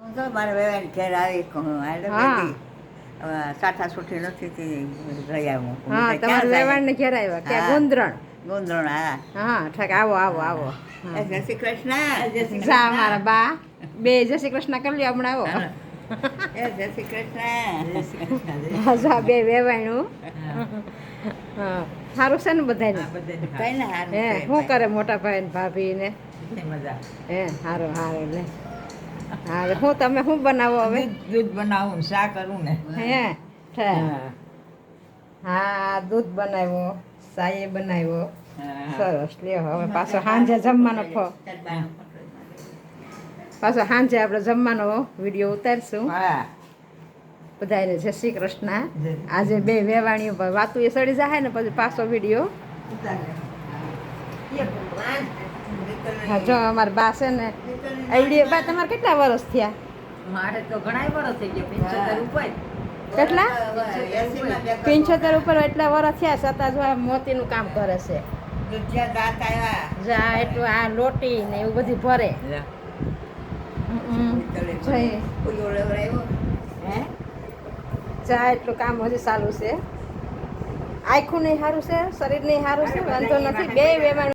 હું તો મારા ઘેર આવી સાઠા સુઠી નથી આવું. હું હા ક્યાં તમારા જાય? વેવાણને ઘેર આવ્યા કે હા. ગુંદરણ? ગુંદરણ હા. હા ઠક આવો આવો આવો. એ જય શ્રી કૃષ્ણ. જા મારા બા. બે જય શ્રી કૃષ્ણ કરી લ્યો હમણાં આવો. જય શ્રી કૃષ્ણ. હા, જા બે વેવાણું હા. સારું છે ને બધાને કઈ ને હારું. હે શું કરે મોટા ભાઈ ને ભાભી ને મજા હે સારું સારું લે. હા હું તમે શું બનાવો હવે? દૂધ બનાવું શા કરું ને. હે હા. દૂધ બનાવ્યો સાયે બનાવ્યો. સરસ લ્યો હવે પાછો સાંજે જમવાનો ફો. પાછો સાંજે આપણે જમવાનો વીડિયો ઉતારશું. હા. બધાને જય શ્રી કૃષ્ણ. આજે બે વેવાણીઓ વાતું એ સડી જાય ને પછી પાછો વીડિયો. હા જો અમારા બા છે ને આઈડી બા તમારે કેટલા વર્ષ થયા? મારે તો ઘણા વર્ષ થઈ ગયા પંચોતેર ઉપર. કેટલા? પંચોતેર ઉપર. એટલા વર્ષ થયા છતાં જો મોતી મોતીનું કામ કરે છે. દૂધિયા દાંત આવ્યા જા એટલું આ લોટી ને એવું બધું ભરે. ચા એટલું કામ હજી ચાલુ છે. આખું નહીં સારું છે શરીર નહીં સારું છે વાંધો નથી. બે વેવાણ